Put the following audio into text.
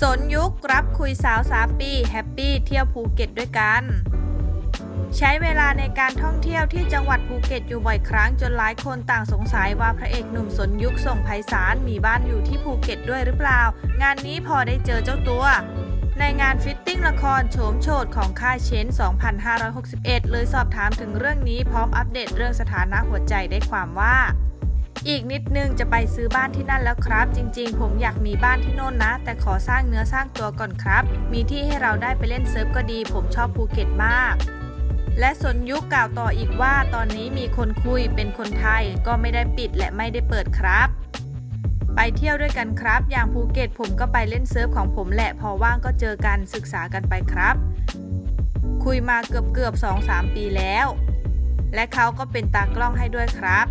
สนยุครับคุยสาวสาปี แฮปปี้เที่ยวภูเก็ตด้วยกัน ใช้เวลาในการท่องเที่ยวที่จังหวัดภูเก็ตอยู่บ่อยครั้งจนหลายคนต่างสงสัยว่าพระเอกหนุ่มสนยุคส่งไพศาลมีบ้านอยู่ที่ภูเก็ตด้วยหรือเปล่า งานนี้พอได้เจอเจ้าตัว ในงานฟิตติ้งละครโฉมโฉดของค่ายเชน 2561 เลยสอบถามถึงเรื่องนี้พร้อมอัปเดตเรื่องสถานะหัวใจได้ความว่า อีกนิดนึงจะไปซื้อบ้านที่นั่นแล้วครับ จริง ๆ ผมอยากมีบ้านที่โน่นนะ แต่ขอสร้างเนื้อสร้างตัวก่อนครับ มีที่ให้เราได้ไปเล่นเซิร์ฟก็ดี ผมชอบภูเก็ตมากและสนยุคกล่าวต่ออีกว่าตอนนี้มีคนคุยเป็นคนไทยก็ไม่ได้ปิดและไม่ได้เปิดครับ ไปเที่ยวด้วยกันครับ อย่างภูเก็ตผมก็ไปเล่นเซิร์ฟของผมแหละพอว่างก็เจอกันศึกษากันไปครับ คุยมาเกือบเกือบๆ2-3ปีแล้ว และเขาก็เป็นตากล้องให้ด้วยครับ